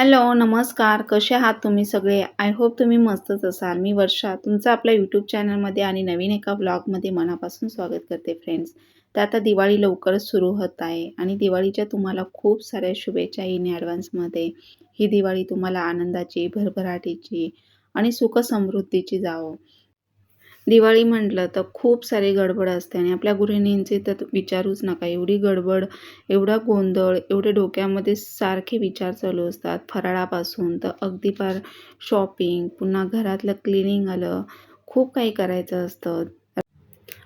Hello नमस्कार. कसे आहात तुम्ही सगळे? आय होप तुम्ही मस्तच असाल. मी वर्षा. तुमचं आपल्या यूट्यूब चॅनलमध्ये आणि नवीन एका ब्लॉगमध्ये मनापासून स्वागत करते फ्रेंड्स तर आता दिवाळी लवकरच सुरू होत आहे आणि दिवाळीच्या तुम्हाला खूप साऱ्या शुभेच्छा इन ॲडव्हान्समध्ये ही दिवाळी तुम्हाला आनंदाची भरभराटीची आणि सुख समृद्धीची जावो. दिवाळी म्हटलं तर खूप सारी गडबड असते आणि आपल्या गृहिणींचे तर विचारूच नका. एवढी गडबड एवढा गोंधळ एवढे डोक्यामध्ये सारखे विचार चालू असतात. फराळापासून तर अगदी फार शॉपिंग पुन्हा घरातलं क्लिनिंग आलं खूप काही करायचं असतं.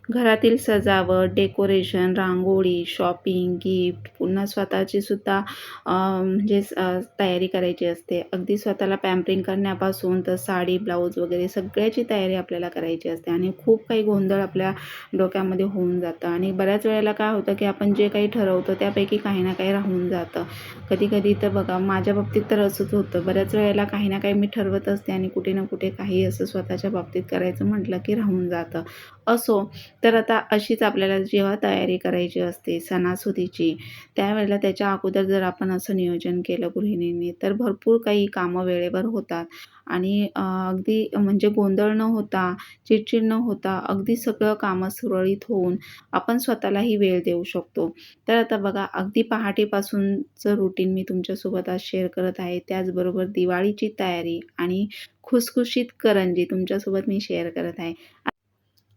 घरातील सजावट डेकोरेशन रांगोळी शॉपिंग गिफ्ट पुन्हा स्वतःची सुद्धा म्हणजे स- तयारी करायची असते. अगदी स्वतःला पॅम्परिंग करण्यापासून तर साडी ब्लाऊज वगैरे सगळ्याची तयारी आपल्याला करायची असते आणि खूप काही गोंधळ आपल्या डोक्यामध्ये होऊन जातं. आणि बऱ्याच वेळेला काय होतं की आपण जे काही ठरवतो त्यापैकी काही ना काही राहून जातं. कधी कधी तर बघा माझ्या बाबतीत तर असंच होतं. बऱ्याच वेळेला काही ना काही मी ठरवत असते आणि कुठे ना कुठे काही असं स्वतःच्या बाबतीत करायचं म्हटलं की राहून जातं. असो तर आता अशीच आपल्याला जेव्हा तयारी करायची असते सणासुदीची त्यावेळेला त्याच्या अगोदर जर आपण असं नियोजन केलं गृहिणींनी तर भरपूर काही कामं वेळेवर होतात. आणि अगदी म्हणजे गोंधळ न होता चिडचिड न होता अगदी सगळं कामं सुरळीत होऊन आपण स्वतःलाही वेळ देऊ शकतो. तर आता बघा अगदी पहाटेपासूनचं रुटीन मी तुमच्यासोबत आज शेअर करत आहे. त्याचबरोबर दिवाळीची तयारी आणि खुसखुशीत करंजी तुमच्यासोबत मी शेअर करत आहे.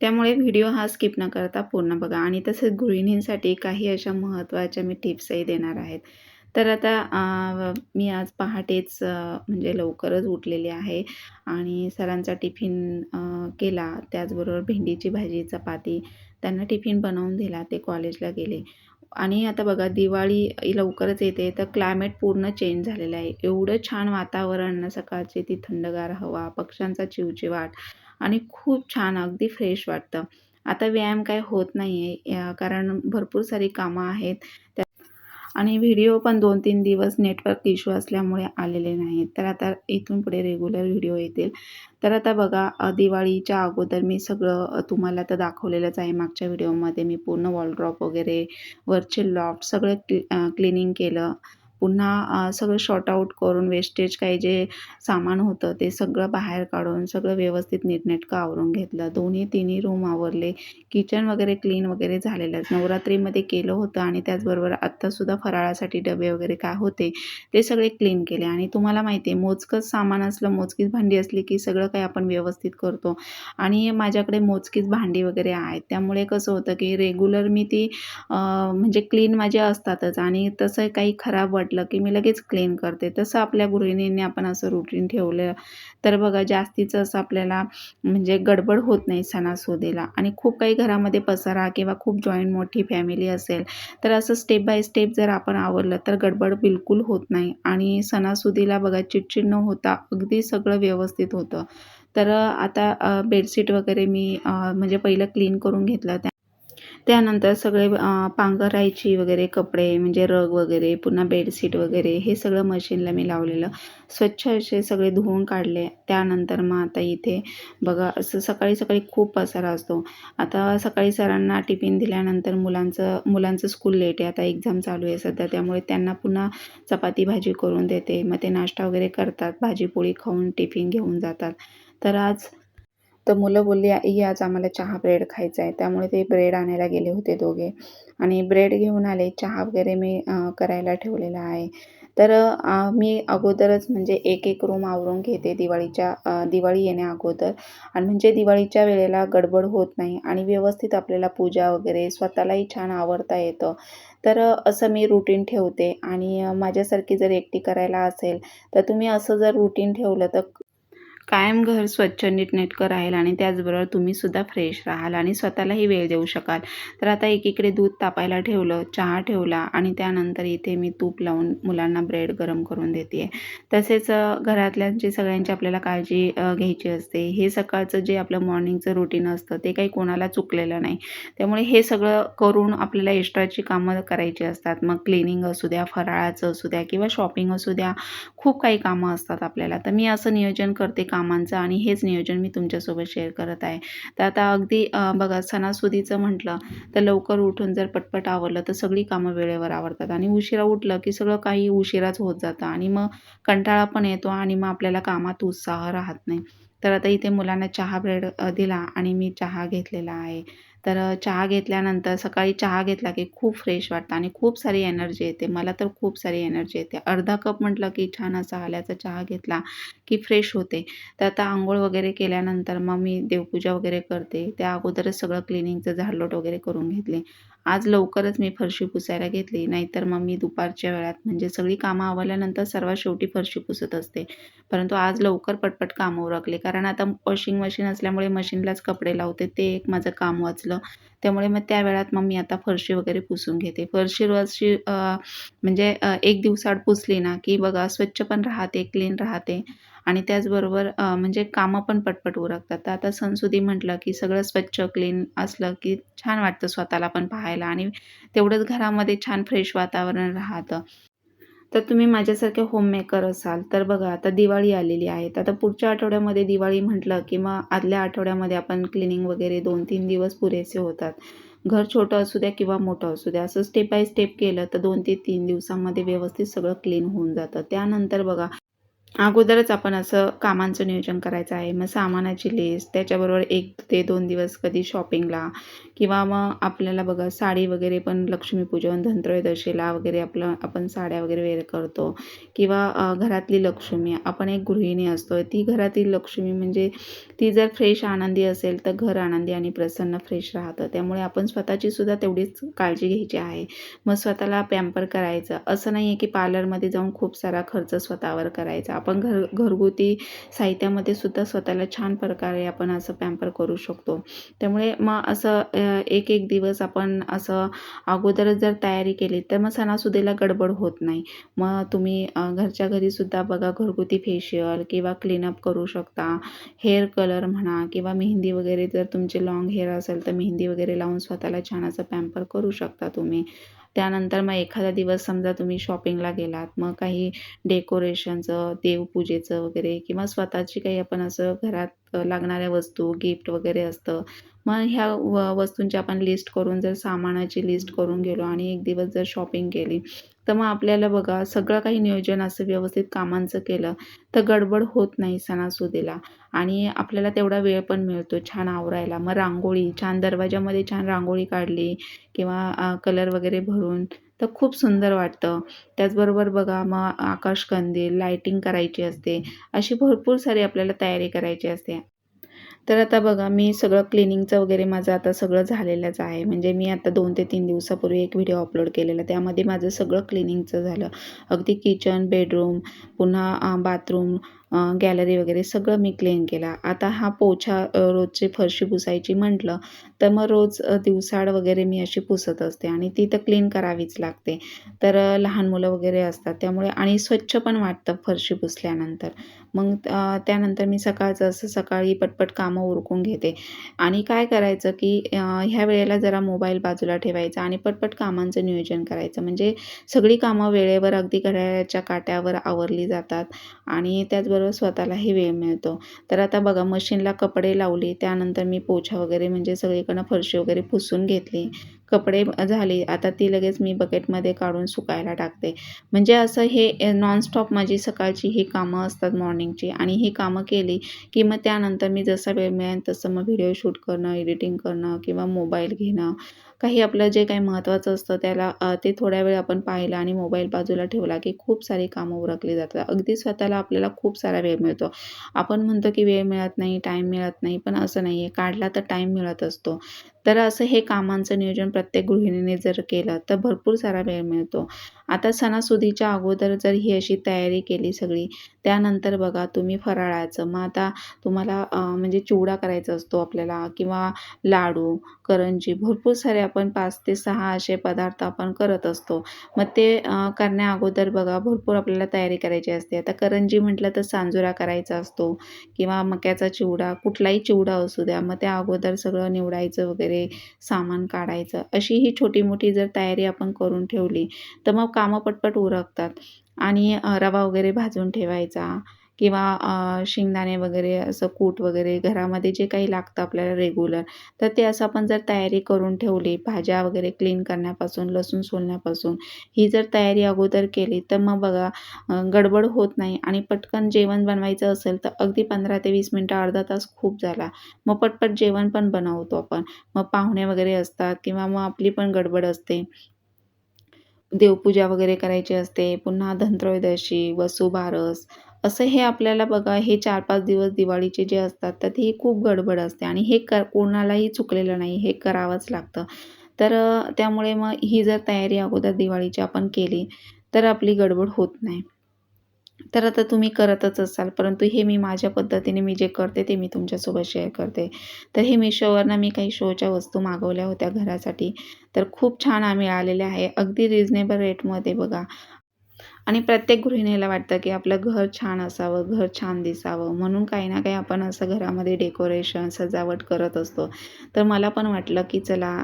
त्यामुळे व्हिडिओ हा स्किप न करता पूर्ण बघा आणि तसेच गृहिणींसाठी काही अशा महत्त्वाच्या मी टिप्सही देणार आहेत. तर आता मी आज पहाटेच म्हणजे लवकरच उठलेली आहे आणि सरांचा टिफिन केला. त्याचबरोबर भेंडीची भाजी चपाती त्यांना टिफिन बनवून दिला. ते कॉलेजला गेले. आणि आता बघा दिवाळी लवकरच येते. तर क्लायमेट पूर्ण चेंज झालेलं आहे. एवढं छान वातावरण सकाळची ती थंडगार हवा पक्ष्यांचा चिवचिवाट आणि खूप छान अगदी फ्रेश वाटतं. आता व्यायाम काय होत नाही आहे कारण भरपूर सारी कामं आहेत. त्या आणि व्हिडिओ पण दोन तीन दिवस नेटवर्क इश्यू असल्यामुळे आलेले नाहीत. तर आता इथून पुढे रेग्युलर व्हिडिओ येतील. तर आता बघा दिवाळीच्या अगोदर मी सगळं तुम्हाला तर दाखवलेलंच आहे. मागच्या व्हिडिओमध्ये मी पूर्ण वॉलड्रॉप वगैरे वरचे लॉफ्ट सगळं क्लि क्लिनिंग केलं. पुन्हा सगळं शॉर्ट आऊट करून वेस्टेज काही जे सामान होतं ते सगळं बाहेर काढून सगळं व्यवस्थित नीटनेटकं आवरून घेतलं. दोन्ही तिन्ही रूम आवरले. किचन वगैरे क्लीन वगैरे झालेलं नवरात्रीमध्ये केलं होतं आणि त्याचबरोबर आत्तासुद्धा फराळासाठी डबे वगैरे काय होते ते सगळे क्लीन केले. आणि तुम्हाला माहिती आहे मोजकंच सामान असलं मोजकीच भांडी असली की सगळं काही आपण व्यवस्थित करतो. आणि माझ्याकडे मोजकीच भांडी वगैरे आहेत. त्यामुळे कसं होतं की रेग्युलर मी ती म्हणजे क्लीन माझे असतातच. आणि तसं काही खराब वाटलं की मी लगेच क्लीन करते. तसं आपल्या गृहिणींनी आपण असं रुटीन ठेवलं तर बघा जास्तीचं असं आपल्याला म्हणजे गडबड होत नाही सणासुदीला. आणि खूप काही घरामध्ये पसारा किंवा खूप जॉईंट मोठी फॅमिली असेल तर असं स्टेप बाय स्टेप जर आपण आवरलं तर गडबड बिलकुल होत नाही. आणि सणासुदीला बघा चिडचिड न होता अगदी सगळं व्यवस्थित होतं. तर आता बेडशीट वगैरे मी म्हणजे पहिलं क्लीन करून घेतलं. त्या त्यानंतर सगळे पांघरायची वगैरे कपडे म्हणजे रग वगैरे पुन्हा बेडशीट वगैरे हे सगळं मशीनला मी लावलेलं. स्वच्छ असे सगळे धुवून काढले. त्यानंतर मग आता इथे बघा असं सकाळी सकाळी खूप पसारा असतो. आता सकाळी सरांना टिफिन दिल्यानंतर मुलांचं मुलांचं स्कूल लेट आहे. आता एक्झाम चालू आहे सध्या. त्यामुळे त्यांना पुन्हा चपाती भाजी करून देते. मग ते नाश्ता वगैरे करतात. भाजी पोळी खाऊन टिफिन घेऊन जातात. तर आज तर मुलं बोलली आई आज आम्हाला चहा ब्रेड खायचा आहे. त्यामुळे ते ब्रेड आणायला गेले होते दोघे. आणि ब्रेड घेऊन आले. चहा वगैरे मी करायला ठेवलेला आहे. तर मी अगोदरच म्हणजे एक एक रूम आवरून घेते दिवाळीच्या दिवाळी येण्या अगोदर. आणि म्हणजे दिवाळीच्या वेळेला गडबड होत नाही आणि व्यवस्थित आपल्याला पूजा वगैरे स्वतःलाही छान आवडता येतं. तर असं मी रुटीन ठेवते. आणि माझ्यासारखी जर एकटी करायला असेल तर तुम्ही असं जर रुटीन ठेवलं तर कायम घर स्वच्छ नीटनेटकं राहील आणि त्याचबरोबर तुम्हीसुद्धा फ्रेश राहाल आणि स्वतःलाही वेळ देऊ शकाल. तर आता एकीकडे दूध तापायला ठेवलं चहा ठेवला आणि त्यानंतर इथे मी तूप लावून मुलांना ब्रेड गरम करून देते आहे तसेच घरातल्यांची सगळ्यांची आपल्याला काळजी घ्यायची असते. हे सकाळचं जे आपलं मॉर्निंगचं रुटीन असतं ते काही कोणाला चुकलेलं नाही. त्यामुळे हे सगळं करून आपल्याला एक्स्ट्राची कामं करायची असतात. मग क्लिनिंग असू द्या फराळाचं असू द्या किंवा शॉपिंग असू द्या खूप काही कामं असतात आपल्याला. तर मी असं नियोजन करते कामांचं आणि हेच नियोजन मी तुमच्यासोबत शेअर करत आहे. तर आता अगदी बघा सणासुदीचं म्हटलं तर लवकर उठून जर पटपट आवरलं तर सगळी कामं वेळेवर आवडतात आणि उशिरा उठलं की सगळं काही उशिराच होत जातं आणि मग कंटाळा पण येतो आणि मग आपल्याला कामात उत्साह राहत नाही. तर आता इथे मुलांना चहा ब्रेड दिला आणि मी चहा घेतलेला आहे. तर चहा घेतल्यानंतर सकाळी चहा घेतला की खूप फ्रेश वाटतं आणि खूप सारी एनर्जी येते. मला तर खूप सारी एनर्जी येते. अर्धा कप म्हटलं की छान असा आल्याचा चहा घेतला की फ्रेश होते. तर आता आंघोळ वगैरे केल्यानंतर मग मी देवपूजा वगैरे करते. त्या अगोदरच सगळं क्लिनिंगचं झाडलोट वगैरे करून घेतले. आज लवकरच मी फरशी पुसायला घेतली. नाहीतर मग मी दुपारच्या वेळात म्हणजे सगळी कामं आवरल्यानंतर सर्वात शेवटी फरशी पुसत असते. परंतु आज लवकर पटपट कामं उरकले. कारण आता वॉशिंग मशीन असल्यामुळे मशीनलाच कपडे लावते. ते एक माझं काम वाचलं. त्यामुळे मग त्या वेळात मग मी आता फरशी वगैरे पुसून घेते. फरशी रोजशी म्हणजे एक दिवसाआड पुसली ना की बघा स्वच्छ पण राहते क्लीन राहते. आणि त्याचबरोबर म्हणजे कामं पण पटपट उरकतात. तर आता सणसुदी म्हटलं की सगळं स्वच्छ क्लीन असलं की छान वाटतं स्वतःला पण पाहायला. आणि तेवढंच घरामध्ये छान फ्रेश वातावरण राहतं. तर तुम्ही माझ्यासारखे होममेकर असाल. तर बघा आता दिवाळी आलेली आहे. तर आता पुढच्या आठवड्यामध्ये दिवाळी म्हटलं की मग आदल्या आठवड्यामध्ये आपण क्लिनिंग वगैरे दोन तीन दिवस पुरेसे होतात. घर छोटं असू द्या किंवा मोठं असू द्या असं स्टेप बाय स्टेप केलं तर दोन ते तीन दिवसामध्ये व्यवस्थित सगळं क्लीन होऊन जातं. त्यानंतर बघा अगोदरच आपण असं कामांचं नियोजन करायचं आहे. मग सामानाची लिस्ट त्याच्याबरोबर एक ते दोन दिवस कधी शॉपिंगला किंवा मग आपल्याला बघा साडी वगैरे पण लक्ष्मीपूजन धनत्रयोदशीला वगैरे आपलं आपण साड्या वगैरे वेअर करतो. किंवा घरातली लक्ष्मी आपण एक गृहिणी असतो ती घरातील लक्ष्मी म्हणजे ती जर फ्रेश आनंदी असेल तर घर आनंदी आणि प्रसन्न फ्रेश राहतं. त्यामुळे आपण स्वतःची सुद्धा तेवढीच काळजी घ्यायची आहे. मग स्वतःला पॅम्पर करायचं. असं नाही आहे की पार्लरमध्ये जाऊन खूप सारा खर्च स्वतःवर करायचा. आपण घर घरगुती साहित्यामध्ये सुद्धा स्वतःला छान प्रकारे आपण असं पॅम्पर करू शकतो. त्यामुळे मग असं एक एक दिवस आपण असं अगोदरच जर तयारी केली तर मग सणासुदीला गडबड होत नाही. मग तुम्ही घरच्या घरी सुद्धा बघा घरगुती फेशियल किंवा क्लीनअप करू शकता. हेअर कलर म्हणा किंवा मेहंदी वगैरे जर तुमचे लॉंग हेअर असेल तर मेहंदी वगैरे लावून स्वतःला छान असं पॅम्पर करू शकता तुम्ही. त्यानंतर मग एखादा दिवस समजा तुम्ही शॉपिंगला गेलात मग काही डेकोरेशनचं देवपूजेचं वगैरे किंवा स्वतःची काही आपण असं घरात लागणाऱ्या वस्तू गिफ्ट वगैरे असतं. मग ह्या व वस्तूंची आपण लिस्ट करून जर सामानाची लिस्ट करून गेलो आणि एक दिवस जर शॉपिंग केली तर मग आपल्याला बघा सगळं काही नियोजन असं व्यवस्थित कामांचं केलं तर गडबड होत नाही सणासुदीला. आणि आपल्याला तेवढा वेळ पण मिळतो छान आवरायला. मग रांगोळी छान दरवाजामध्ये छान रांगोळी काढली किंवा कलर वगैरे भरून तर खूप सुंदर वाटतं. त्याचबरोबर बघा मग आकाशकंदील लायटिंग करायची असते. अशी भरपूर सारी आपल्याला तयारी करायची असते. तर आता बघा मी सगळं क्लिनिंगचं वगैरे माझं आता सगळं झालेलंच आहे. म्हणजे मी आता दोन ते तीन दिवसापूर्वी एक व्हिडिओ अपलोड केलेला. त्यामध्ये माझं सगळं क्लिनिंगचं झालं. अगदी किचन बेडरूम पुन्हा बाथरूम गॅलरी वगैरे सगळं मी क्लीन केला. आता हा पोछा रोजची फरशी पुसायची म्हटलं तर मग रोज दिवसाड वगैरे मी अशी पुसत असते आणि ती तर क्लीन करावीच लागते. तर लहान मुलं वगैरे असतात त्यामुळे आणि स्वच्छ पण वाटतं फरशी पुसल्यानंतर. मग त्यानंतर मी सकाळचं असं सकाळी पटपट कामं उरकून घेते. आणि काय करायचं की ह्या वेळेला जरा मोबाईल बाजूला ठेवायचा आणि पटपट कामांचं नियोजन करायचं. म्हणजे सगळी कामं वेळेवर अगदी घड्याळाच्या काट्यावर आवरली जातात आणि त्याचबरोबर स्वतःलाही वेळ मिळतो. तर आता बघा मशीनला कपडे लावले त्यानंतर मी पोछा वगैरे म्हणजे सगळीकडनं फरशी वगैरे पुसून घेतली. कपडे झाले आता ती लगेच मी बकेटमध्ये काढून सुकायला टाकते. म्हणजे असं हे नॉनस्टॉप माझी सकाळची ही कामं असतात मॉर्निंगची आणि ही कामं केली की मग त्यानंतर मी जसा वेळ मिळेल तसं मग व्हिडिओ शूट करणं एडिटिंग करणं किंवा मोबाईल घेणं. काही आपलं जे काही महत्त्वाचं असतं त्याला ते थोड्या वेळ आपण पाहिलं आणि मोबाईल बाजूला ठेवला की खूप सारी कामं उरकली जातात. अगदी स्वतःला आपल्याला खूप सारा वेळ मिळतो. आपण म्हणतो की वेळ मिळत नाही टाईम मिळत नाही पण असं नाही आहे काढला तर टाईम मिळत असतो. तर असं हे कामांचं नियोजन प्रत्येक गृहिणीने जर केलं तर भरपूर सारा वेळ मिळतो. आता सणासुदीच्या अगोदर जर ही अशी तयारी केली सगळी त्यानंतर बघा तुम्ही फराळाचं मग आता तुम्हाला म्हणजे चिवडा करायचा असतो आपल्याला किंवा लाडू करंजी भरपूर सारे आपण पाच ते सहा असे पदार्थ आपण करत असतो. मग ते करण्या अगोदर बघा भरपूर आपल्याला तयारी करायची असते. आता करंजी म्हटलं तर सांजुरा करायचा असतो किंवा मक्याचा चिवडा कुठलाही चिवडा असू द्या मग त्या अगोदर सगळं निवडायचं वगैरे सामान काढायचं अशी ही छोटी मोठी जर तयारी आपण करून ठेवली तर मग कामं पटपट उरकतात. आणि रवा वगैरे भाजून ठेवायचा किंवा शेंगदाणे वगैरे असं कूट वगैरे घरामध्ये जे काही लागतं आपल्याला रेग्युलर तर ते असं आपण जर तयारी करून ठेवली भाज्या वगैरे क्लीन करण्यापासून लसूण सोलण्यापासून ही जर तयारी अगोदर केली तर मग बघा गडबड होत नाही आणि पटकन जेवण बनवायचं असेल तर अगदी पंधरा ते वीस मिनटं अर्धा तास खूप झाला. मग पटपट जेवण पण बनवतो आपण. मग पाहुणे वगैरे असतात किंवा मग आपली पण गडबड असते. देवपूजा वगैरे करायची असते पुन्हा धनत्रयोदशी वसुबारस असं हे आपल्याला बघा हे चार पाच दिवस दिवाळीचे जे असतात तर ही खूप गडबड असते आणि हे कर कोणालाही चुकलेलं नाही हे करावंच लागतं. तर त्यामुळे मग ही जर तयारी अगोदर दिवाळीची आपण केली तर आपली गडबड होत नाही. तर आता तुम्ही करतच असाल परंतु हे मी माझ्या पद्धतीने मी जे करते ते मी तुमच्यासोबत शेअर करते. तर हे मिशोवरनं मी काही शोच्या वस्तू मागवल्या होत्या घरासाठी. तर खूप छान आम्ही आलेल्या आहे. अगदी रिजनेबल रेटमध्ये बघा. आणि प्रत्येक गृहिणीला वाटतं की आपलं घर छान असावं घर छान दिसावं. म्हणून काही ना काही आपण असं घरामध्ये डेकोरेशन सजावट करत असतो. तर मला पण वाटलं की चला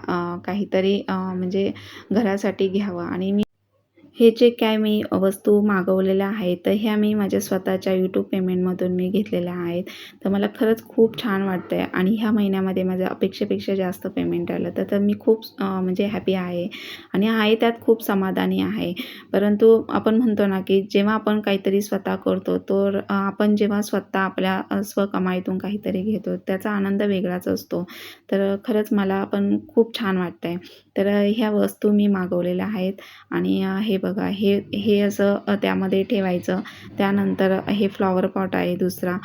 काहीतरी म्हणजे घरासाठी घ्यावं. आणि मी हे जे काय मी वस्तू मागवलेल्या आहेत तर ह्या मी माझ्या स्वतःच्या यूट्यूब पेमेंटमधून मी घेतलेल्या आहेत. तर मला खरंच खूप छान वाटतं आहे आणि ह्या महिन्यामध्ये माझ्या अपेक्षेपेक्षा जास्त पेमेंट आलं. तर तर मी खूप म्हणजे हॅपी आहे आणि आहे त्यात खूप समाधानी आहे. परंतु आपण म्हणतो ना की जेव्हा आपण काहीतरी स्वतः करतो तर आपण जेव्हा स्वतः आपल्या स्वकमाईतून काहीतरी घेतो त्याचा आनंद वेगळाच असतो. तर खरंच मला पण खूप छान वाटतं आहे तर ह्या वस्तू मी मागवलेल्या आहेत. आणि हे बघा हे हे असं त्यामध्ये ठेवायचं. त्यानंतर हे फ्लॉवर पॉट आहे दुसरा.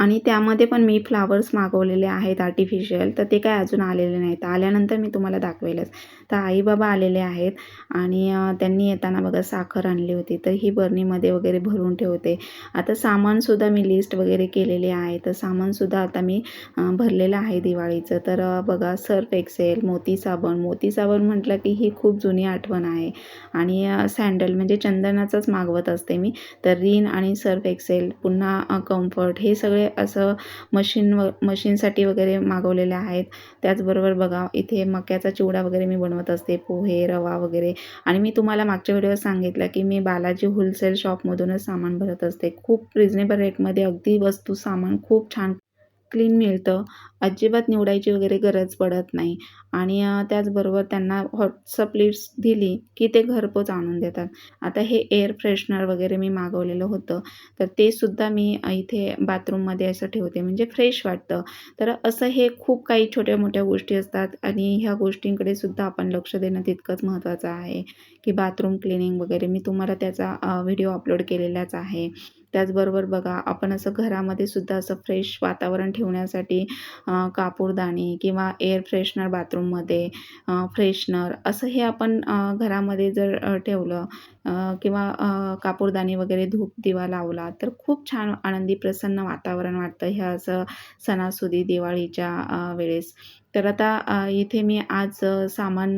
आणि त्यामध्ये पण मी फ्लावर्स मागवलेले आहेत आर्टिफिशियल तर ते काय अजून आलेले नाहीत. आल्यानंतर मी तुम्हाला दाखवेलच. तर आई बाबा आलेले आहेत आणि त्यांनी येताना बघा साखर आणली होती. तर ही बरणीमध्ये वगैरे भरून ठेवते. आता सामानसुद्धा मी लिस्ट वगैरे केलेले आहे. तर सामानसुद्धा आता मी भरलेलं आहे दिवाळीचं. तर बघा सर्फ एक्सेल मोती साबण. मोती साबण म्हटलं की ही खूप जुनी आठवण आहे. आणि सँडल म्हणजे चंदनाचाच मागवत असते मी. तर रिन आणि सर्फ एक्सेल पुन्हा कम्फर्ट हे सगळे असं मशीन व मशीनसाठी वगैरे मागवलेले आहेत. त्याचबरोबर बघा इथे मक्याचा चिवडा वगैरे मी बनवत असते पोहे रवा वगैरे. आणि मी तुम्हाला मागच्या व्हिडिओत सांगितलं की मी बालाजी होलसेल शॉपमधूनच सामान भरत असते. खूप रिजनेबल रेटमध्ये अगदी वस्तू सामान खूप छान क्लीन मिळतं. अजिबात निवडायची वगैरे गरज पडत नाही. आणि त्याचबरोबर त्यांना व्हॉट्सअप लिस्ट दिली की ते घरपोच आणून देतात. आता हे एअर फ्रेशनर वगैरे मी मागवलेलं होतं. तर ते सुद्धा मी इथे बाथरूममध्ये असं ठेवते. म्हणजे फ्रेश वाटतं. तर असं हे खूप काही छोट्या मोठ्या गोष्टी असतात. आणि ह्या गोष्टींकडे सुद्धा आपण लक्ष देणं तितकंच महत्त्वाचं आहे. की बाथरूम क्लिनिंग वगैरे मी तुम्हाला त्याचा व्हिडिओ अपलोड केलेलाच आहे. त्याचबरोबर बघा आपण असं घरामध्ये सुद्धा असं फ्रेश वातावरण ठेवण्यासाठी कापूरदाणी किंवा एअर फ्रेशनर बाथरूममध्ये फ्रेशनर असं हे आपण घरामध्ये जर ठेवलं किंवा कापूरदाणी वगैरे धूप दिवा लावला तर खूप छान आनंदी प्रसन्न वातावरण वाटतं ह्या असं सणासुदी दिवाळीच्या वेळेस. तर आता इथे मी आज सामान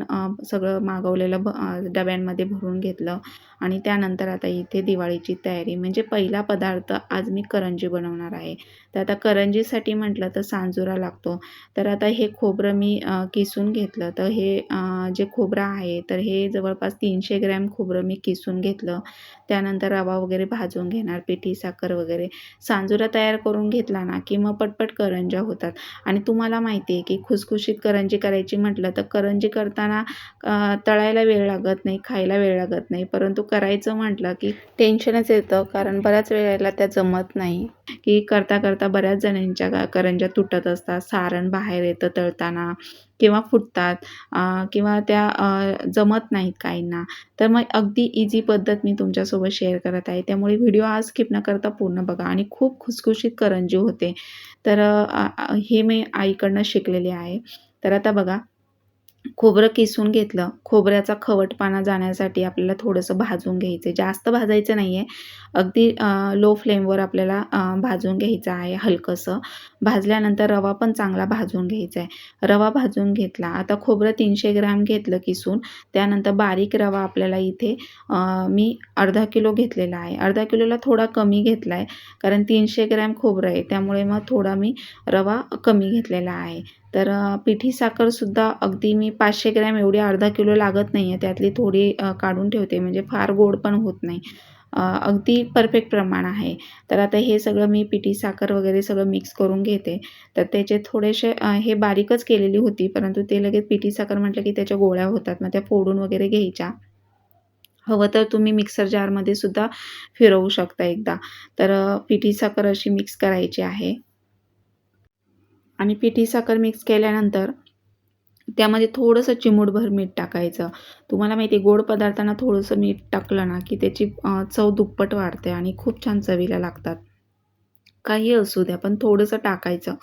सगळं मागवलेलं भ डब्यांमध्ये भरून घेतलं आणि त्यानंतर आता इथे दिवाळीची तयारी. म्हणजे पहिला पदार्थ आज मी करंजी बनवणार आहे. तर आता करंजीसाठी म्हटलं तर सांजुरा लागतो. तर आता हे खोबरं मी किसून घेतलं. तर हे जे खोबरं आहे तर हे जवळपास तीनशे ग्रॅम खोबरं मी किसून घेतलं. त्यानंतर रवा वगैरे भाजून घेणार पिठी साखर वगैरे. सांजुरा तयार करून घेतला ना की मग पटपट करंज्या होतात. आणि तुम्हाला माहिती आहे की खुसखुशीत करंजी करायची म्हटलं तर करंजी करताना तळायला वेळ लागत नाही खायला वेळ लागत नाही. परंतु करायचं म्हटलं की टेन्शनच येतं कारण बऱ्याच वेळेला त्या जमत नाही. की करता करता बऱ्याच जणांच्या करंज्या तुटत असतात सारण बाहेर येतं तळताना. किंवा फुटतात किंवा त्या जमत नाहीत काहींना. तर मग अगदी इझी पद्धत मी तुमच्यासोबत शेअर करत आहे. त्यामुळे व्हिडिओ आज स्किप न करता पूर्ण बघा आणि खूप खुसखुशीत करंजी होते. तर हे मी आईकडनं शिकलेले आहे. तर आता बघा खोबरं किसून घेतलं. खोबऱ्याचा खवटपाना जाण्यासाठी आपल्याला थोडंसं भाजून घ्यायचं आहे. जास्त भाजायचं नाही आहे अगदी लो फ्लेमवर आपल्याला भाजून घ्यायचं आहे हलकंसं. भाजल्यानंतर रवा पण चांगला भाजून घ्यायचा आहे. रवा भाजून घेतला. आता खोबरं तीनशे ग्रॅम घेतलं किसून. त्यानंतर बारीक रवा आपल्याला इथे मी अर्धा किलो घेतलेला आहे. अर्धा किलोला थोडा कमी घेतला आहे कारण तीनशे ग्रॅम खोबरं आहे. त्यामुळे मग थोडा मी रवा कमी घेतलेला आहे. तर पिठी साखरसुद्धा अगदी मी पाचशे ग्रॅम एवढी अर्धा किलो लागत नाही आहे त्यातली थोडी काढून ठेवते. म्हणजे फार गोड पण होत नाही. अगदी परफेक्ट प्रमाण आहे. तर आता हे सगळं मी पिठी साखर वगैरे सगळं मिक्स करून घेते. तर त्याचे थोडेसे हे बारीकच केलेली होती. परंतु ते लगेच पिठी साखर म्हटलं की त्याच्या गोळ्या होतात. मग त्या फोडून वगैरे घ्यायच्या. हवं तर तुम्ही मिक्सर जारमध्ये सुद्धा फिरवू शकता एकदा. तर पिठी साखर अशी मिक्स करायची आहे. आणि पिठी साखर मिक्स केल्यानंतर त्यामध्ये थोडंसं चिमूटभर मीठ टाकायचं. तुम्हाला माहिती आहे गोड पदार्थांना थोडंसं मीठ टाकलं ना की त्याची चव दुप्पट वाढते आणि खूप छान चवीला लागतात. काही असू द्या पण थोडंसं टाकायचं.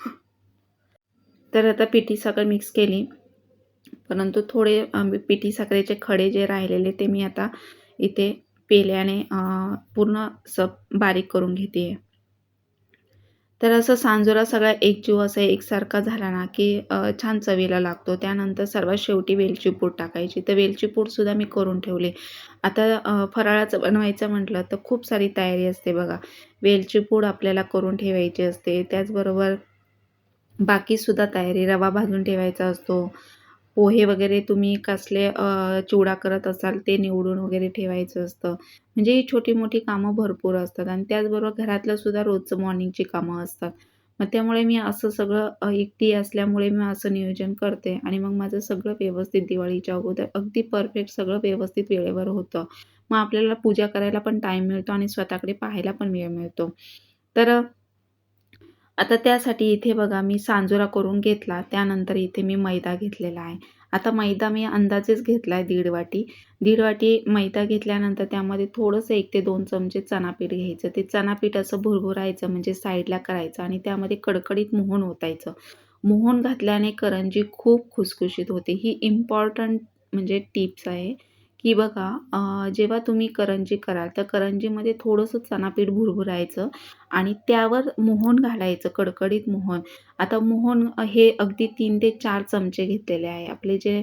तर आता पिठी साखर मिक्स केली. परंतु थोडे पिठी साखरेचे खडे जे राहिलेले ते मी आता इथे पेल्याने पूर्ण स बारीक करून घेते आहे तर असं सांजोरा सगळा एकजीव असा एकसारखा झाला ना की छान चवीला लागतो. त्यानंतर सर्वात शेवटी वेलची पूड टाकायची. तर वेलची पूडसुद्धा मी करून ठेवली. आता फराळाचं बनवायचं म्हटलं तर खूप सारी तयारी असते बघा. वेलची पूड आपल्याला करून ठेवायची असते. त्याचबरोबर बाकीसुद्धा तयारी रवा भाजून ठेवायचा असतो. पोहे वगैरे तुम्ही कसले चिवडा करत असाल ते निवडून वगैरे ठेवायचं असतं. म्हणजे ही छोटी मोठी कामं भरपूर असतात आणि त्याचबरोबर घरातलं सुद्धा रोजचं मॉर्निंगची कामं असतात. मग त्यामुळे मी असं सगळं एकटी असल्यामुळे मी असं नियोजन करते आणि मग माझं सगळं व्यवस्थित दिवाळीच्या अगोदर अगदी परफेक्ट सगळं व्यवस्थित वेळेवर होतं. मग आपल्याला पूजा करायला पण टाईम मिळतो आणि स्वतःकडे पाहायला पण वेळ मिळतो. तर आता त्यासाठी इथे बघा मी सांजोरा करून घेतला. त्यानंतर इथे मी मैदा घेतलेला आहे. आता मैदा मी अंदाजेच घेतला आहे दीड वाटी. दीड वाटी मैदा घेतल्यानंतर त्यामध्ये थोडंसं एक ते दोन चमचे चणापीठ घ्यायचं. ते चणापीठ असं भुरभुरायचं म्हणजे साईडला करायचं आणि त्यामध्ये कडकडीत मोहन ओतायचं. मोहन घातल्याने करंजी खूप खुसखुशीत होते. ही इम्पॉर्टंट म्हणजे टिप्स आहे. की बघा जेव्हा तुम्ही करंजी कराल तर करंजीमध्ये थोडंसं चणापीठ भुरभुरायचं आणि त्यावर मोहन घालायचं कडकडीत मोहन. आता मोहन हे अगदी तीन ते चार चमचे घेतलेले आहे. आपले जे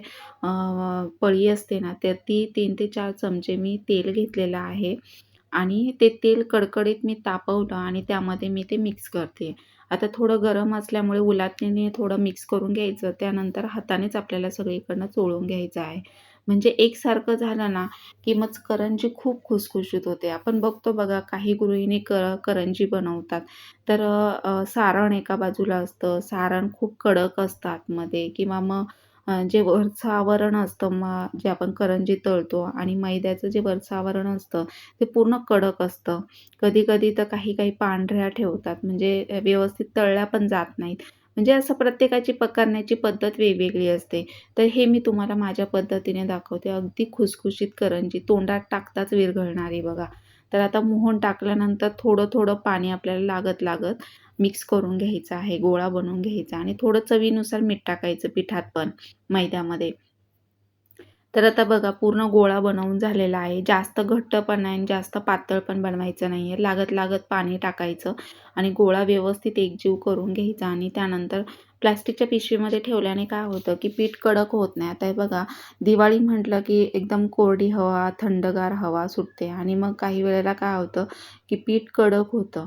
पळी असते ना तर ती तीन ते चार चमचे मी तेल घेतलेलं आहे आणि ते तेल कडकडीत मी तापवलं आणि त्यामध्ये मी ते मिक्स करते. आता थोडं गरम असल्यामुळे उलाटणीने थोडं मिक्स करून घ्यायचं. त्यानंतर हातानेच आपल्याला सगळीकडनं चोळून घ्यायचं आहे. म्हणजे एकसारखं झालं ना की मग करंजी खूप खुसखुशीत होते. आपण बघतो बघा काही गृहिणी कर करंजी बनवतात. तर सारण एका बाजूला असतं. सारण खूप कडक असतं आतमध्ये किंवा मग जे वरचं आवरण असतं मग जे आपण करंजी तळतो आणि मैद्याचं जे वरचं आवरण असतं ते पूर्ण कडक असतं. कधी कधी तर काही काही पांढऱ्या ठेवतात. म्हणजे व्यवस्थित तळल्या पण जात नाहीत. म्हणजे असं प्रत्येकाची पकडण्याची पद्धत वेगवेगळी असते. तर हे मी तुम्हाला माझ्या पद्धतीने दाखवते. अगदी खुसखुशीत करंजी. तोंडात टाकताच विरघळणारी बघा. तर आता मोहन टाकल्यानंतर थोडं थोडं पाणी आपल्याला लागत लागत मिक्स करून घ्यायचं आहे. गोळा बनवून घ्यायचा आणि थोडं चवीनुसार मीठ टाकायचं पिठात पण मैद्यामध्ये. तर आता बघा पूर्ण गोळा बनवून झालेला आहे. जास्त घट्ट पण नाही आणि जास्त पातळ पण बनवायचं नाही आहे लागत लागत पाणी टाकायचं आणि गोळा व्यवस्थित एकजीव करून घ्यायचा आणि त्यानंतर प्लॅस्टिकच्या पिशवीमध्ये ठेवल्याने काय होतं की पीठ कडक होत नाही. आता हे बघा दिवाळी म्हटलं की एकदम कोरडी हवा थंडगार हवा सुटते आणि मग काही वेळेला काय होतं की पीठ कडक होतं.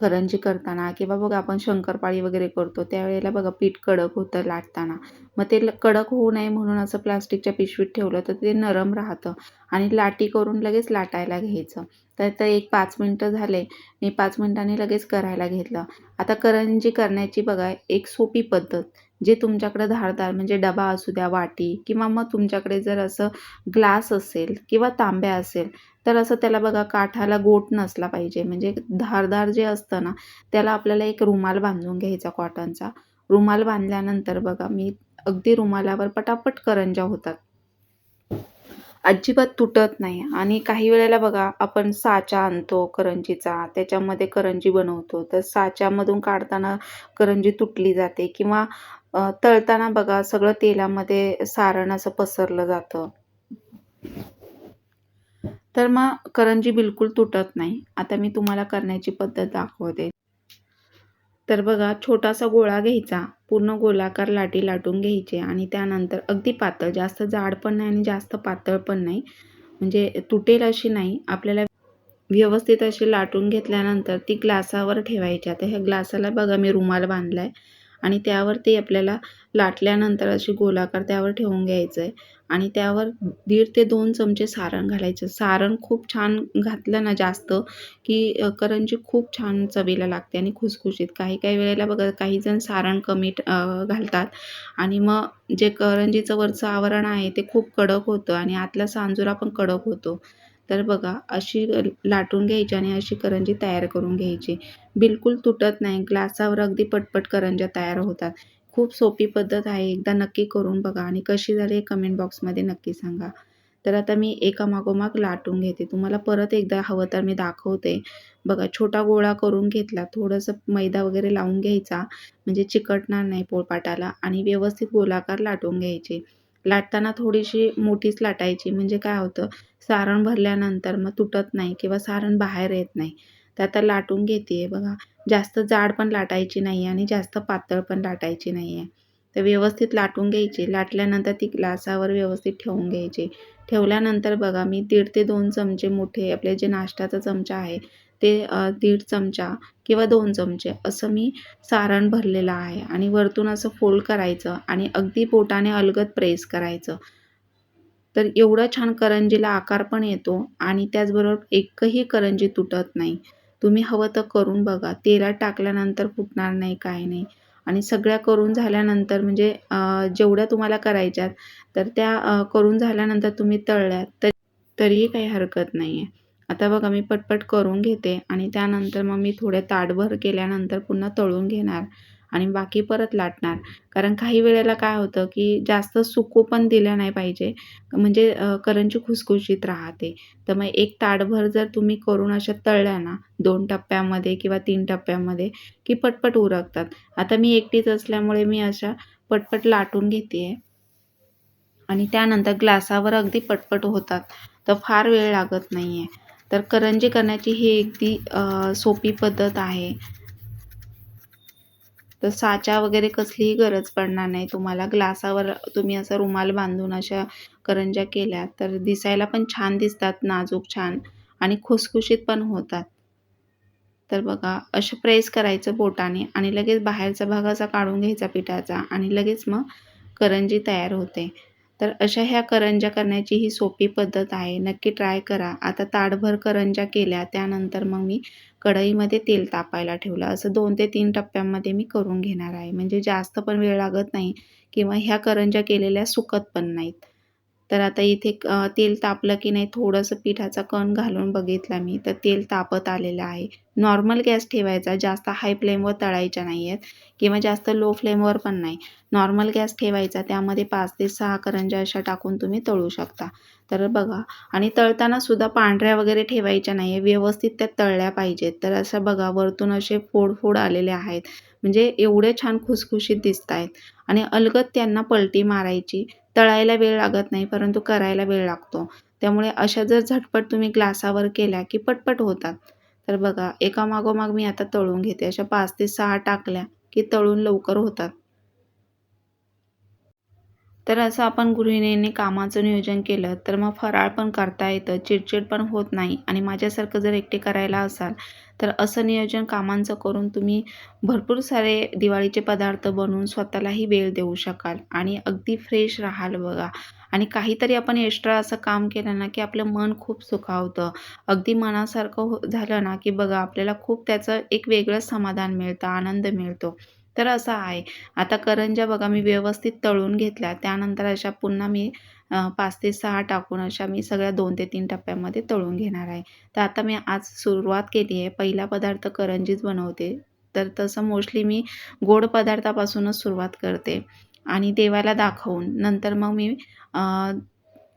करंजी करताना किंवा बघा आपण शंकरपाळी वगैरे करतो त्यावेळेला बघा पीठ कडक होतं लाटताना. मग ते ल- कडक होऊ नये म्हणून असं प्लास्टिकच्या पिशवीत ठेवलं तर ते नरम राहतं आणि लाटी करून लगेच लाटायला घ्यायचं. तर ते एक पाच मिनटं झाले मी पाच मिनटांनी लगेच करायला घेतलं. आता करंजी करण्याची बघा एक सोपी पद्धत जे तुमच्याकडे धारदार म्हणजे डबा असू द्या वाटी किंवा मग तुमच्याकडे जर असं ग्लास असेल किंवा तांब्या असेल तर असं त्याला बघा काठाला गोट नसला पाहिजे. म्हणजे धारदार जे असतं ना त्याला आपल्याला एक रुमाल बांधून घ्यायचा कॉटनचा. रुमाल बांधल्यानंतर बघा मी अगदी रुमालावर पटापट करंजा होतात. अजिबात तुटत नाही. आणि काही वेळेला बघा आपण साचा आणतो करंजीचा. त्याच्यामध्ये करंजी बनवतो. तर साच्यामधून काढताना करंजी तुटली जाते. किंवा तळताना बघा सगळं तेलामध्ये सारण असं पसरलं जातं. तर मग करंजी बिलकुल तुटत नाही. आता मी तुम्हाला करण्याची पद्धत दाखवते. तर बघा छोटासा गोळा घ्यायचा. पूर्ण गोलाकार लाटी लाटून घ्यायचे आणि त्यानंतर अगदी पातळ जास्त जाड पण नाही आणि जास्त पातळ पण नाही. म्हणजे तुटेल अशी नाही. आपल्याला व्यवस्थित अशी लाटून घेतल्यानंतर ती ग्लासावर ठेवायची. आता ह्या ग्लासाला बघा मी रुमाल बांधला आहे आणि त्यावर ते आपल्याला लाटल्यानंतर अशी गोलाकार त्यावर ठेवून घ्यायचं आहे आणि त्यावर दीड ते दोन चमचे सारण घालायचं. सारण खूप छान घातलं ना जास्त की करंजी खूप छान चवीला लागते आणि खुसखुशीत. काही काही वेळेला बघा काही जण सारण कमी ट- घालतात आणि मग जे करंजीचं वरचं आवरण आहे ते खूप कडक होतं आणि आतला सांजुरा पण कडक होतो. तर बघा अशी लाटून घ्यायची आणि अशी करंजी तयार करून घ्यायची. बिलकुल तुटत नाही. ग्लासावर अगदी पटपट करंज्या तयार होतात. खूप सोपी पद्धत आहे. एकदा नक्की करून बघा आणि कशी झाली कमेंट बॉक्समध्ये नक्की सांगा. तर आता मी एका मागोमाग लाटून घेते. तुम्हाला परत एकदा हवं तर मी दाखवते. बघा छोटा गोळा करून घेतला. थोडंसं मैदा वगैरे लावून घ्यायचा. म्हणजे चिकटणार नाही पोळपाटाला. आणि व्यवस्थित गोलाकार लाटून घ्यायचे. लाटताना थोडीशी मोठीच लाटायची. म्हणजे काय होतं? सारण भरल्यानंतर मग तुटत नाही किंवा सारण बाहेर येत नाही. तर आता लाटून घेते बघा. जास्त जाड पण लाटायची नाही आणि जास्त पातळ पण लाटायची नाही आहे तर व्यवस्थित लाटून घ्यायची. लाटल्यानंतर ती ग्लासावर व्यवस्थित ठेवून घ्यायची. ठेवल्यानंतर बघा मी दीड ते दोन चमचे मोठे आपले जे नाश्त्याचा चमचा आहे ते दीड चमचा किंवा दोन चमचे असं मी सारण भरलेलं आहे आणि वरतून असं फोल्ड करायचं आणि अगदी पोटाने अलगद प्रेस करायचं. तर एवढं छान करंजीला आकार पण येतो आणि त्याचबरोबर एकही करंजी तुटत नाही. तुम्ही हवं तर करून बघा. तेलात टाकल्यानंतर फुटणार नाही काय नाही. आणि सगळ्या करून झाल्यानंतर म्हणजे जेवढ्या तुम्हाला करायच्यात तर त्या करून झाल्यानंतर तुम्ही तळल्यात तर तरीही काही हरकत नाही आहे आता बघा मी पटपट करून घेते आणि त्यानंतर मग मी थोडे ताटभर केल्यानंतर पुन्हा तळून घेणार. आणि बाकी परत लाटणार. कारण काही वेळेला काय होतं की जास्त सुकू पण दिलं नाही पाहिजे. म्हणजे करंजी खुसखुशीत राहते. तर मग एक ताटभर जर तुम्ही करून अशा तळल्या ना दोन टप्प्यामध्ये किंवा तीन टप्प्यामध्ये की पटपट उरकतात. आता मी एकटीच असल्यामुळे मी अशा पटपट लाटून घेते आहे आणि त्यानंतर ग्लासावर अगदी पटपट होतात. तर फार वेळ लागत नाही आहे तर करंजी करण्याची ही अगदी सोपी पद्धत आहे. तर साचा वगैरे कसलीही गरज पडणार नाही. तुम्हाला ग्लासावर तुम्ही असा रुमाल बांधून अशा करंज्या केल्या तर दिसायला पण छान दिसतात नाजूक छान आणि खुसखुशीत पण होतात. तर बघा असं प्रेस करायचं बोटाने आणि लगेच बाहेरचा भाग असा काढून घ्यायचा पिठाचा आणि लगेच मग करंजी तयार होते. तर अशा ह्या करंज्या करण्याची ही सोपी पद्धत आहे. नक्की ट्राय करा. आता ताटभर करंज्या केल्या त्यानंतर मग मी कढईमध्ये तेल तापायला ठेवलं. असं दोन ते तीन टप्प्यांमध्ये मी करून घेणार आहे. म्हणजे जास्त पण वेळ लागत नाही किंवा ह्या करंज्या केलेल्या सुकत पण नाहीत. तर आता इथे तेल तापलं की नाही थोडंसं पिठाचा कण घालून बघितला मी तर तेल तापत आलेलं आहे. नॉर्मल गॅस ठेवायचा जास्त हाय फ्लेमवर तळायच्या नाही आहेत किंवा जास्त लो फ्लेमवर पण नाही. नॉर्मल गॅस ठेवायचा त्यामध्ये पाच ते सहा करंज्या अशा टाकून तुम्ही तळू शकता. तर बघा आणि तळताना सुद्धा पांढऱ्या वगैरे ठेवायच्या नाही आहे व्यवस्थित त्या तळल्या पाहिजेत. तर असं बघा वरतून असे फोड फोड आलेले आहेत. म्हणजे एवढे छान खुसखुशीत दिसत आहेत आणि अलगद त्यांना पलटी मारायची. तळायला वेळ लागत नाही परंतु करायला वेळ लागतो. त्यामुळे अशा जर झटपट तुम्ही ग्लासावर केल्या की पटपट होतात. तर बघा एका मागोमाग मी आता तळून घेते. अशा पाच ते सहा टाकल्या की तळून लवकर होतात. तर असं आपण गृहिणींनी कामाचं नियोजन केलं तर मग फराळ पण करता येतं चिडचिड पण होत नाही आणि माझ्यासारखं जर एकटे करायला असाल तर असं नियोजन कामांचं करून तुम्ही भरपूर सारे दिवाळीचे पदार्थ बनवून स्वतःलाही वेळ देऊ शकाल. आणि अगदी फ्रेश राहाल बघा. आणि काहीतरी आपण एक्स्ट्रा असं काम केलं ना की आपलं मन खूप सुखावतं. अगदी मनासारखं हो झालं ना की बघा आपल्याला खूप त्याचं एक वेगळंच समाधान मिळतं आनंद मिळतो. तर असं आहे. आता करंज्या बघा मी व्यवस्थित तळून घेतल्या. त्यानंतर अशा पुन्हा मी पाच ते सहा टाकून अशा मी सगळ्या दोन ते तीन टप्प्यामध्ये तळून घेणार आहे. तर आता मी आज सुरुवात केली आहे. पहिला पदार्थ करंजीच बनवते. तर तसं मोस्टली मी गोड पदार्थापासूनच सुरुवात करते आणि देवाला दाखवून. नंतर मग मी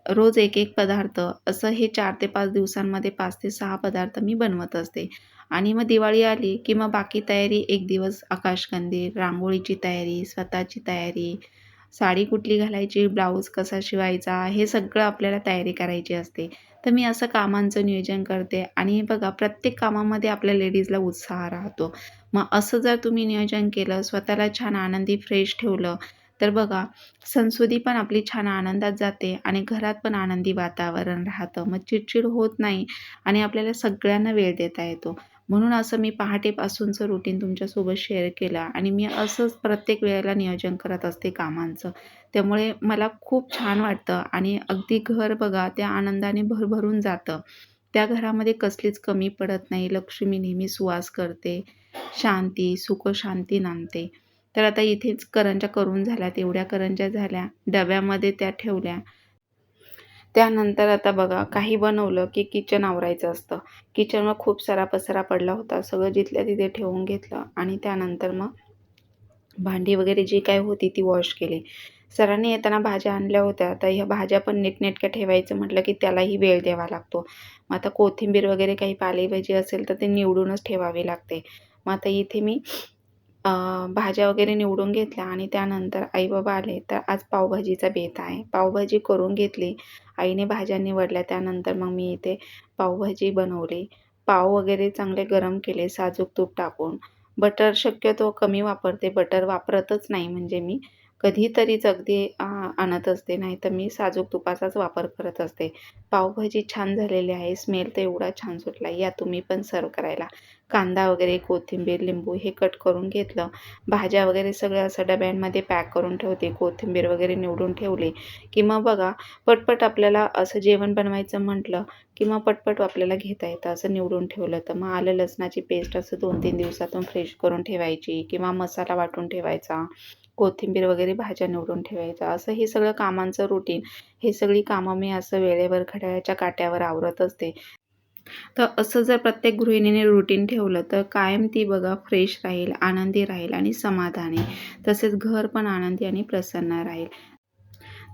रोज एक एक पदार्थ असं हे चार ते पाच दिवसांमध्ये पाच ते सहा पदार्थ मी बनवत असते. आणि मग दिवाळी आली की मग बाकी तयारी एक दिवस आकाशकंदील रांगोळीची तयारी स्वतःची तयारी साडी कुठली घालायची ब्लाऊज कसा शिवायचा हे सगळं आपल्याला तयारी करायची असते. तर मी असं कामांचं नियोजन करते आणि बघा प्रत्येक कामामध्ये आपल्या लेडीजला उत्साह राहतो. मग असं जर तुम्ही नियोजन केलं स्वतःला छान आनंदी फ्रेश ठेवलं तर बघा संस्कृती पण आपली छान आनंदात जाते आणि घरात पण आनंदी वातावरण राहतं. मग चिडचिड होत नाही आणि आपल्याला सगळ्यांना वेळ देता येतो. म्हणून असं मी पहाटेपासूनचं रुटीन तुमच्यासोबत शेअर केलं आणि मी असंच प्रत्येक वेळेला नियोजन करत असते कामांचं. त्यामुळे मला खूप छान वाटतं आणि अगदी घर बघा त्या आनंदाने भरभरून जातं. त्या घरामध्ये कसलीच कमी पडत नाही लक्ष्मी नेहमी सुवास करते शांती सुख शांती नांदते. तर आता इथेच करंजा करून झाल्या तेवढ्या करंजा झाल्या डब्यामध्ये त्या ठेवल्या. त्यानंतर आता बघा काही बनवलं की किचन आवरायचं असतं. किचनवर खूप सारा पसारा पडला होता. सगळं जिथल्या तिथे ठेवून घेतलं आणि त्यानंतर मग भांडी वगैरे जी काय होती ती वॉश केली. सरांनी येताना भाज्या आणल्या होत्या. तर ह्या भाज्या पण नीटनेटक्या ठेवायचं म्हटलं की त्यालाही वेळ द्यावा लागतो. मग आता कोथिंबीर वगैरे काही पालेभाजी असेल तर ते निवडूनच ठेवावी लागते. मग आता इथे मी भाज्या वगैरे निवडून घेतल्या आणि त्यानंतर आई बाबा आले तर आज पावभाजीचा बेत आहे. पावभाजी करून घेतली. आईने भाज्या निवडल्या त्यानंतर मग मी इथे पावभाजी बनवली. पाव वगैरे चांगले गरम केले साजूक तूप टाकून. बटर शक्यतो कमी वापरते. बटर वापरतच नाही म्हणजे मी कधीतरीच अगदी आणत असते. नाही तर मी साजूक तुपाचाच वापर करत असते. पावभाजी छान झालेली आहे. स्मेल तर एवढा छान सुटला या तुम्ही पण सर्व करायला. कांदा वगैरे कोथिंबीर लिंबू हे कट करून घेतलं. भाज्या वगैरे सगळं असं डब्यांमध्ये पॅक करून ठेवते कोथिंबीर वगैरे निवडून ठेवली. की मग बघा पटपट आपल्याला असं जेवण बनवायचं म्हटलं की मग पटपट आपल्याला घेता येतं असं निवडून ठेवलं तर मग आलं लसणाची पेस्ट असं दोन तीन दिवसातून फ्रेश करून ठेवायची किंवा मसाला वाटून ठेवायचा कोथिंबीर वगैरे भाज्या निवडून ठेवायचा. असं हे सगळं कामांचं रुटीन हे सगळी कामं मी असं वेळेवर खड्याच्या काट्यावर आवरत असते. तर असं जर प्रत्येक गृहिणीने रुटीन ठेवलं तर कायम ती बघा फ्रेश राहील आनंदी राहील आणि समाधानी. तसेच घर पण आनंदी आणि प्रसन्न राहील.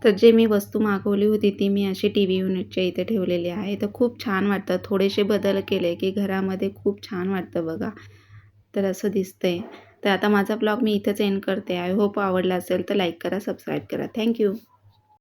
तर जे मी वस्तू मागवली होती ती मी अशी टी व्ही युनिटच्या इथे ठेवलेली आहे. तर खूप छान वाटतं. थोडेसे बदल केले की घरामध्ये खूप छान वाटतं बघा. तर असं दिसतंय. तर आता माझा ब्लॉग मी इथंच एंड करते. आय होप आवडला असेल तर लाईक करा सबस्क्राईब करा. थँक्यू